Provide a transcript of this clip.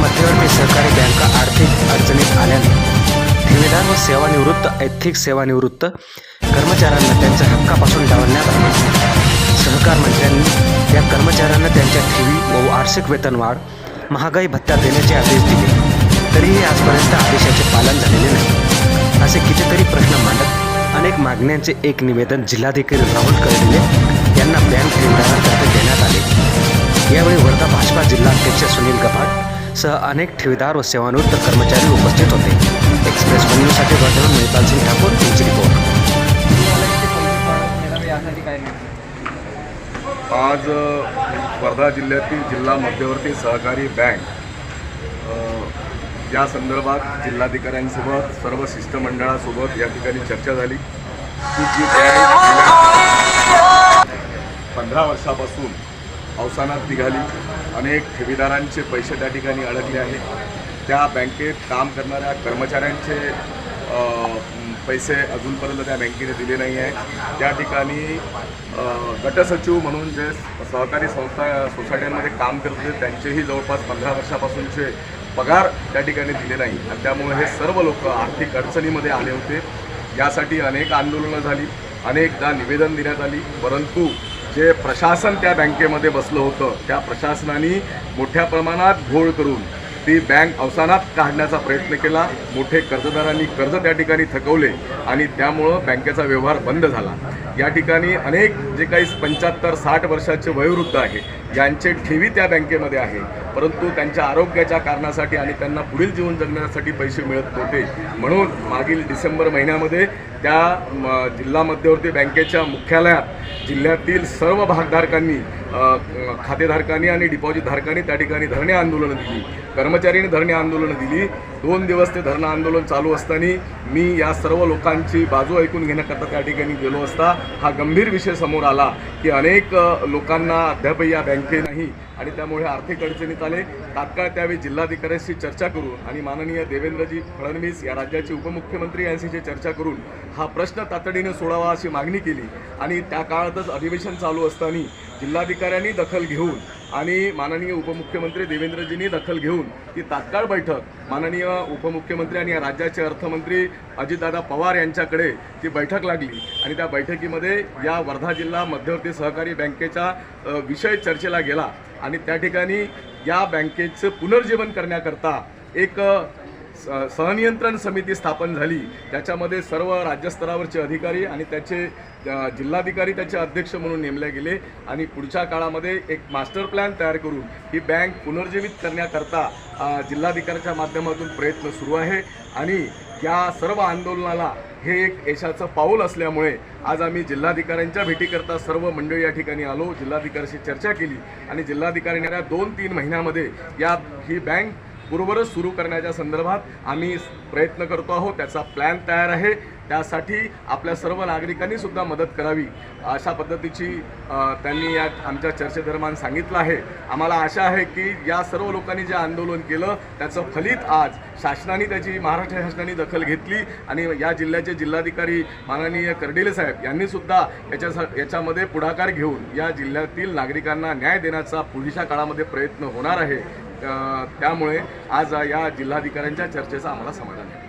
मध्यवर्ती सहकारी बँका आर्थिक अडचणीत आल्याने ठेवीदार व सेवानिवृत्त ऐच्छिक सेवानिवृत्त कर्मचाऱ्यांना त्यांच्या हक्कापासून डावलण्यात आले. सहकार मंत्र्यांनी या कर्मचाऱ्यांना त्यांच्या ठेवी व वार्षिक वेतनवाढ महागाई भत्ता देण्याचे आदेश दिले. तरीही आजपर्यंत आदेशाचे पालन झालेले नाही. असे कितीतरी प्रश्न मांडत अनेक मागण्यांचे एक निवेदन जिल्हाधिकारी राहुल कर्डिले यांना बँक ठेवीदारांतर्फे देण्यात आले. यावेळी वर्धा भाजपा जिल्हाध्यक्ष सुनील कपाट सह अनेक ठेवीदार व सेवानिवृत्त कर्मचारी उपस्थित होते. एक्सप्रेस वन न्यूजसाठी वर्धमान महिपाल सिंग ठाकूर यांची रिपोर्ट आज वर्धा जिल्ह्यातील जिल्हा मध्यवर्ती सहकारी बँक या संदर्भात जिल्हाधिकाऱ्यांसोबत सर्व शिष्टमंडळासोबत या ठिकाणी चर्चा झाली. की जी बँक पंधरा वर्षापासून अवसानात निघाली. अनेक ठेवीदारांचे पैसे त्या ठिकाणी अडकले आहेत. त्या बँकेत काम करणाऱ्या कर्मचाऱ्यांचे पैसे अजूनपर्यंत त्या बँकेने दिले नाही आहे त्या ठिकाणी गटसचिव म्हणून जे सहकारी संस्था सोसायट्यांमध्ये काम करत होते त्यांचेही जवळपास पंधरा वर्षापासूनचे पगार त्या ठिकाणी दिले नाही. आणि त्यामुळे हे सर्व लोक आर्थिक अडचणीमध्ये आले होते. यासाठी अनेक आंदोलनं झाली. अनेकदा निवेदन देण्यात आली. परंतु जे प्रशासन त्या बँकेमध्ये बसलं होतं त्या प्रशासनाने मोठ्या प्रमाणात घोळ करून ती बँक अवसानात काढण्याचा प्रयत्न केला. मोठे कर्जदारांनी कर्ज त्या ठिकाणी थकवले आणि त्यामुळं बँकेचा व्यवहार बंद झाला. या ठिकाणी अनेक जे काही पंच्याहत्तर साठ वर्षाचे वयोवृद्ध आहे यांचे ठेवी त्या बँकेमध्ये आहे. परंतु त्यांच्या आरोग्याच्या कारणासाठी आणि त्यांना पुढील जीवन जगण्यासाठी पैसे मिळत नव्हते. म्हणून मागील डिसेंबर महिन्यामध्ये त्या म, जिल्हा मध्यवर्ती बँकेच्या मुख्यालयात जिल्ह्यातील सर्व भागधारकांनी खातेधारकांनी आणि डिपॉझिटधारकांनी त्या ठिकाणी धरणे आंदोलनं दिली. कर्मचाऱ्यांनी धरणे आंदोलनं दिली. दोन दिवस ते धरणं आंदोलन चालू असताना मी या सर्व लोकांची बाजू ऐकून घेण्याकरता त्या ठिकाणी गेलो असता हा गंभीर विषय समोर आला की अनेक लोकांना अद्यापही या बँकेत नाही आणि त्यामुळे आर्थिक अडचणीत आले. तात्काळ त्यावेळी जिल्हाधिकाऱ्यांशी चर्चा करून आणि माननीय देवेंद्रजी फडणवीस या राज्याचे उपमुख्यमंत्री यांच्याशी चर्चा करून हा प्रश्न तातडीने सोडावा अशी मागणी केली. आणि त्या काळातच अधिवेशन चालू असताना जिल्हाधिकाऱ्यांनी दखल घेऊन आणि माननीय उपमुख्यमंत्री देवेंद्रजींनी दखल घेऊन ती तात्काळ बैठक माननीय उपमुख्यमंत्री आणि या राज्याचे अर्थमंत्री अजितदादा पवार यांच्याकडे ती बैठक लागली. आणि त्या बैठकीमध्ये या वर्धा जिल्हा मध्यवर्ती सहकारी बँकेचा विषय चर्चेला गेला. आणि त्या ठिकाणी या बँकेचं पुनर्जीवन करण्याकरता एक स- सहनियंत्रण समिती स्थापन झाली. त्याच्यामध्ये सर्व राज्यस्तरावरचे अधिकारी आणि त्याचे जिल्हाधिकारी त्याचे अध्यक्ष म्हणून नेमले गेले. आणि पुढच्या काळामध्ये एक मास्टर प्लॅन तयार करून ही बँक पुनर्जीवित करण्याकरता जिल्हाधिकाऱ्याच्या माध्यमातून प्रयत्न सुरू आहे. आणि या सर्व आंदोलनाला हे एक यशाचं पाऊल असल्यामुळे आज आम्ही जिल्हाधिकाऱ्यांच्या भेटीकरता सर्व मंडळी या ठिकाणी आलो जिल्हाधिकाऱ्याशी चर्चा केली आणि जिल्हाधिकारी या दोन तीन महिन्यामध्ये या ही बँक बरोबरच सुरू करण्याच्या संदर्भात आम्ही प्रयत्न करतो आहोत. त्याचा प्लॅन तयार आहे. त्यासाठी आपल्या सर्व नागरिकांनी सुद्धा मदत करावी अशा पद्धतीची त्यांनी या आमच्या चर्चेदरम्यान सांगितलं आहे. आम्हाला आशा आहे की या सर्व लोकांनी जे आंदोलन केलं त्याचं फलित आज शासनाने त्याची महाराष्ट्र शासनाने दखल घेतली आणि या जिल्ह्याचे जिल्हाधिकारी माननीय कर्डिले साहेब यांनीसुद्धा याच्या याच्यामध्ये पुढाकार घेऊन या जिल्ह्यातील नागरिकांना न्याय देण्याचा पुढच्या काळामध्ये प्रयत्न होणार आहे. त्यामुळे आज या जिल्हाधिकाऱ्यांच्या चर्चेचा आम्हाला समाधान आहे.